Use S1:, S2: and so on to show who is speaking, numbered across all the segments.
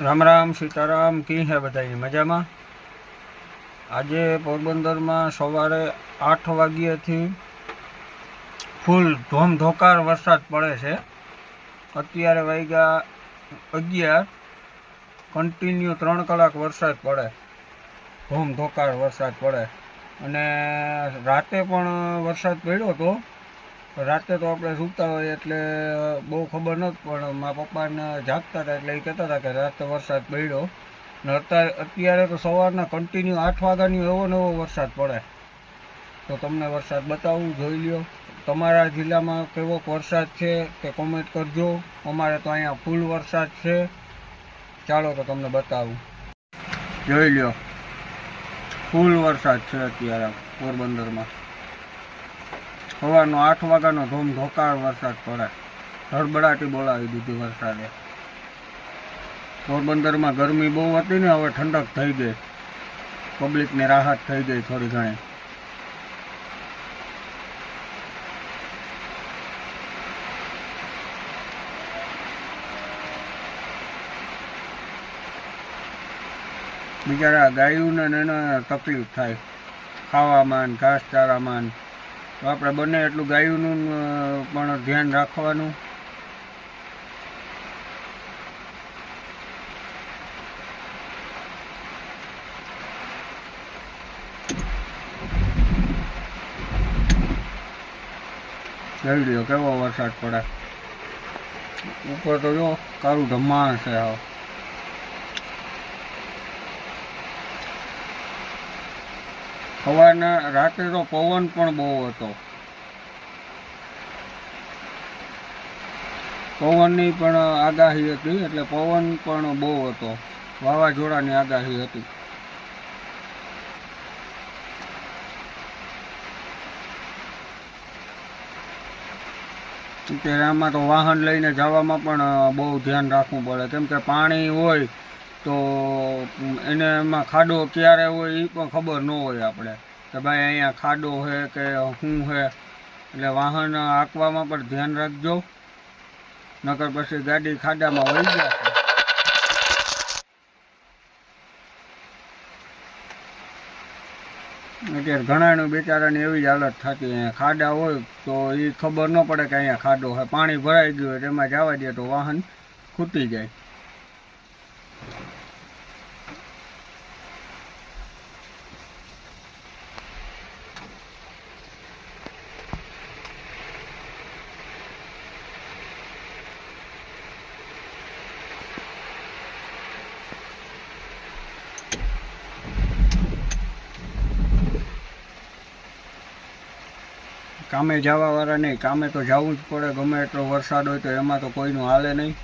S1: રામ રામ, સીતારામ, કી હે બધાની મજામાં? આજે પોરબંદરમાં સવારે આઠ વાગ્યાથી ફૂલ ધોમધોકાર વરસાદ પડે છે. અત્યારે વાગ્યા અગિયાર. કન્ટિન્યુ ત્રણ કલાક વરસાદ પડે. ધોમધોકાર વરસાદ પડે. અને રાતે પણ વરસાદ પડ્યો હતો રાતે તો આપણે સૂતા હોય એટલે બહુ ખબર નહોતી, પણ મારા પપ્પાને જાગતા હતા એટલે એ કહેતા હતા કે રાતે વરસાદ પડ્યો. ને અત્યારે અત્યારે તો સવારના કન્ટિન્યુ આઠ વાગ્યાની એવો ને વરસાદ પડે. તો તમને વરસાદ બતાવું, જોઈ લ્યો. તમારા જિલ્લામાં કેવો વરસાદ છે તે કોમેન્ટ કરજો. અમારે તો અહીંયા ફૂલ વરસાદ છે. ચાલો તો તમને બતાવું. જોઈ લ્યો. ફૂલ વરસાદ છે અત્યારે પોરબંદરમાં. સવારનો આઠ વાગ્યાનો ધોમ ધોકાળ વરસાદ પડે. હળબડાટી બોલાવી દીધી વરસાદે. પોરબંદરમાં ગરમી બહુ હતી ને, હવે ઠંડક થઈ ગઈ. પબ્લિકને રાહત થઈ ગઈ થોડી ઘણી. બિચારા ગાયોને એને તકલીફ થાય. ખાવામાં ઘાસચારામાં તો આપણે બને એટલું ગાયોનું પણ ધ્યાન રાખવાનું. જોઈ લ્યો કેવો વરસાદ પડે? ઉપર તો જો, કાળું ધમાણ છે હાવ સવારના રાત્રે તો પવન પણ બહુ હતો. પવનની પણ આગાહી હતી, એટલે પવન પણ બહુ હતો. વાવાઝોડાની આગાહી હતી. અત્યારે આમાં તો વાહન લઈને જવામાં પણ બહુ ધ્યાન રાખવું પડે. કેમ કે પાણી હોય તો એને એમાં ખાડો ક્યારે હોય એ પણ ખબર ન હોય આપણે. કે ભાઈ અહીંયા ખાડો છે કે શું છે એટલે વાહન હાંકવામાં પણ ધ્યાન રાખજો. નકર પછી ગાડી ખાડામાં વહી જશે અત્યારે ઘણાનું બિચારાની એવી જ હાલત થતી અહીંયા ખાડા હોય તો એ ખબર ન પડે કે અહીંયા ખાડો હોય પાણી ભરાઈ ગયું હોય તેમાં જવા દે તો વાહન ખૂટી જાય. કામે જવાવાળા નહીં. કામે તો જવું જ પડે, ગમે એટલો વરસાદ હોય તો એમાં તો કોઈનું હાલે નહીં.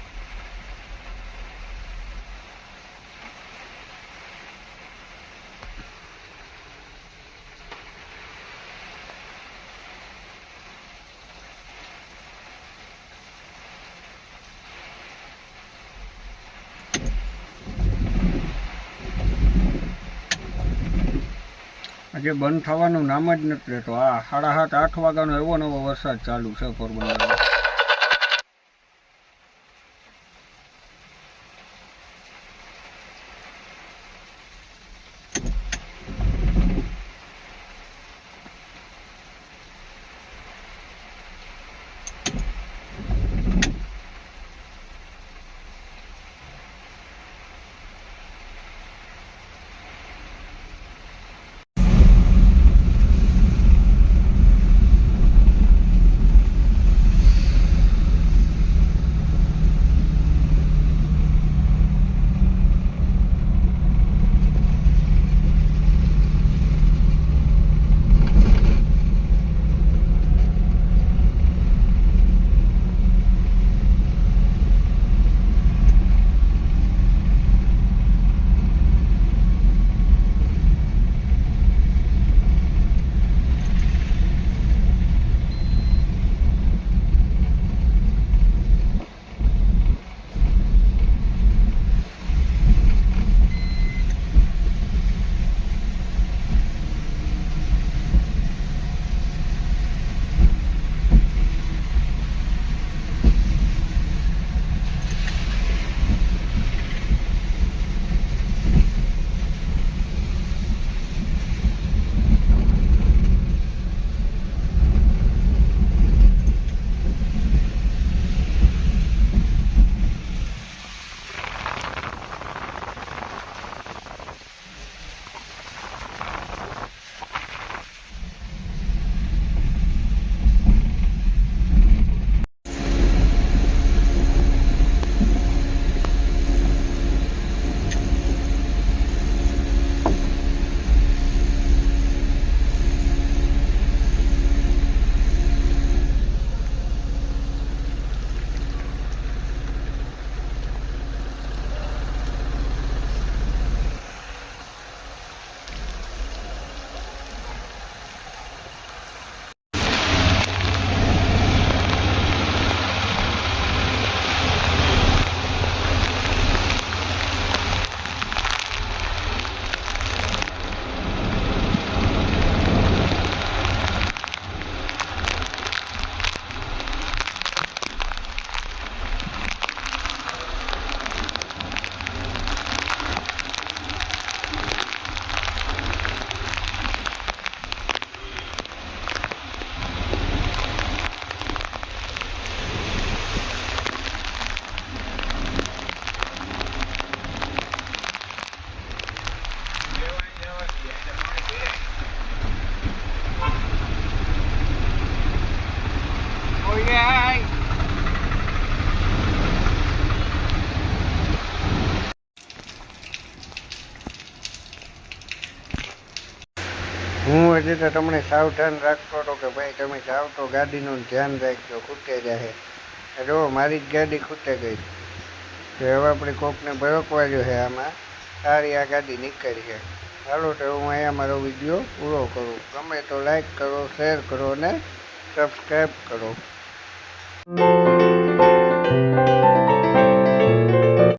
S1: આજે બંધ થવાનું નામ જ નથી લેતો આ સાડા સાત, આઠ વાગ્યાનો એવો નવો વરસાદ ચાલુ છે પોરબંદરમાં.
S2: જતાં તમને સાવધાન રાખતો હતો કે ભાઈ, તમે જાઓ તો ગાડીનું ધ્યાન રાખજો, ખૂટે જાય જો, મારી જ ગાડી ખૂટે ગઈ. તો હવે આપણે કોકને ભરકવા જો છે આમાં. સારી આ ગાડી નીકળી છે ચાલો તો હું અહીંયા મારો વીડિયો પૂરો કરું. ગમે તો લાઈક કરો શેર કરો અને સબસ્ક્રાઈબ કરો.